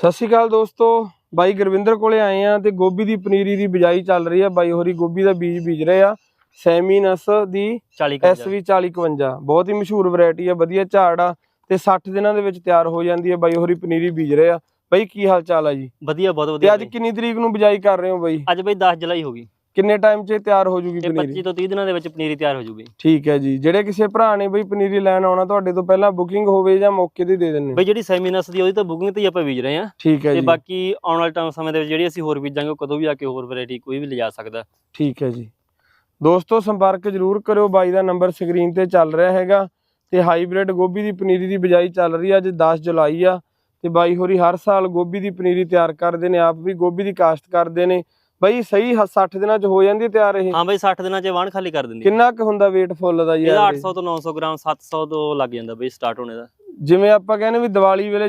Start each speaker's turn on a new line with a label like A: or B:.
A: ਸਤਿ ਸ਼੍ਰੀ ਅਕਾਲ ਦੋਸਤੋ। ਬਾਈ ਗੁਰਵਿੰਦਰ ਕੋਲੇ ਆਏ ਆ ਤੇ ਗੋਭੀ ਦੀ ਪਨੀਰੀ ਦੀ ਬਿਜਾਈ ਚੱਲ ਰਹੀ ਆ। ਬਾਈ ਹੋਰੀ ਗੋਭੀ ਦਾ ਬੀਜ ਬੀਜ ਰਹੇ ਆ। ਸੈਮੀਨਸ ਦੀ
B: 40 ਕੁ
A: SV 4051 ਬਹੁਤ ਹੀ ਮਸ਼ਹੂਰ ਵੈਰਾਈਟੀ ਆ ਵਧੀਆ ਝਾੜ ਆ ਤੇ 60 ਦਿਨਾਂ ਦੇ ਵਿੱਚ ਤਿਆਰ ਹੋ ਜਾਂਦੀ ਹੈ ਬਾਈ ਹੋਰੀ ਪਨੀਰੀ ਬੀਜ ਰਹੇ ਆ। ਬਾਈ ਕੀ ਹਾਲ ਚਾਲ ਆ ਜੀ?
B: ਵਧੀਆ ਬਹੁਤ
A: ਤੇ
B: ਵਧੀਆ
A: ਅੱਜ ਕਿੰਨੀ ਤਰੀਕ ਨੂੰ ਬਿਜਾਈ ਕਰ ਰਹੇ ਹੋ ਬਾਈ?
B: ਅੱਜ ਬਈ 10 ਜੁਲਾਈ ਹੋ ਗਈ।
A: ਕਿੰਨੇ ਟਾਈਮ 'ਚ ਇਹ ਤਿਆਰ ਹੋ ਜੂਗੀ
B: ਤੇ
A: ਪਨੀਰੀ?
B: 25 ਤੋਂ 30 ਦਿਨਾਂ ਦੇ ਵਿੱਚ ਪਨੀਰੀ ਤਿਆਰ ਹੋ ਜੂਗੀ।
A: ਠੀਕ ਹੈ ਜੀ। ਜਿਹੜੇ ਕਿਸੇ ਭਰਾ ਨੇ ਬਈ ਪਨੀਰੀ ਲੈਣ ਆਉਣਾ ਤੁਹਾਡੇ ਤੋਂ ਪਹਿਲਾਂ ਬੁਕਿੰਗ ਹੋਵੇ ਜਾਂ ਮੌਕੇ ਤੇ ਦੇ ਦਿੰਨੇ
B: ਬਈ ਜਿਹੜੀ ਸੈਮੀਨਸ ਦੀ ਉਹਦੀ ਤਾਂ ਬੁਕਿੰਗ ਤੇ ਹੀ ਆਪਾਂ ਬੀਜ ਰਹੇ ਆ
A: ਠੀਕ ਹੈ
B: ਤੇ
A: ਜੀ।
B: ਬਾਕੀ ਆਉਣ ਵਾਲੇ ਟਾਈਮ ਸਮੇਂ ਦੇ ਵਿੱਚ ਜਿਹੜੀ ਅਸੀਂ ਹੋਰ ਬੀਜਾਂਗੇ ਉਹ ਕਦੋਂ ਵੀ ਆ ਕੇ ਹੋਰ ਵੈਰਾਈਟੀ ਕੋਈ ਵੀ ਲਿਜਾ ਸਕਦਾ।
A: ਠੀਕ ਹੈ ਜੀ। ਦੋਸਤੋ ਸੰਪਰਕ ਜ਼ਰੂਰ ਕਰਿਓ। ਬਾਈ ਦਾ ਨੰਬਰ ਸਕਰੀਨ ਤੇ ਚੱਲ ਰਿਹਾ ਹੈਗਾ। ਤੇ ਹਾਈਬ੍ਰਿਡ ਗੋਭੀ ਦੀ ਪਨੀਰੀ ਦੀ ਬਿਜਾਈ ਚੱਲ ਰਹੀ ਆ ਅੱਜ 10 ਜੁਲਾਈ ਆ। ਤੇ ਬਾਈ ਹੋਰੀ ਹਰ ਸਾਲ ਗੋਭੀ ਦੀ ਪਨੀਰੀ ਤਿਆਰ ਕਰਦੇ ਨੇ। ਆਪ ਵੀ ਗੋਭੀ ਦੀ ਕਾਸ਼ਤ ਕਰਦੇ ਨੇ। ਬਾਈ ਸਹੀ ਹ- 60 ਦਿਨਾਂ ਚ ਹੋ ਜਾਂਦੀ ਤਿਆਰ ਇਹ
B: ਹਾਂ ਬਈ 60 ਦਿਨਾਂ 'ਚ ਵਾਣ ਖਾਲੀ ਕਰ ਦਿੰਦੀ।
A: ਕਿੰਨਾ ਕੁ ਹੁੰਦਾ weight ਫੁੱਲ ਦਾ ਜੀ
B: ਇਹਦਾ
A: average?
B: 800 ਤੋਂ 900 ਗ੍ਰਾਮ 700 ਤੋਂ ਲੱਗ ਜਾਂਦਾ ਬਈ ਸਟਾਰਟ ਹੋਣੇ ਦਾ
A: ਜਿਵੇਂ ਆਪਾਂ ਕਹਿੰਦੇ ਵੀ ਦੀਵਾਲੀ ਵੇਲੇ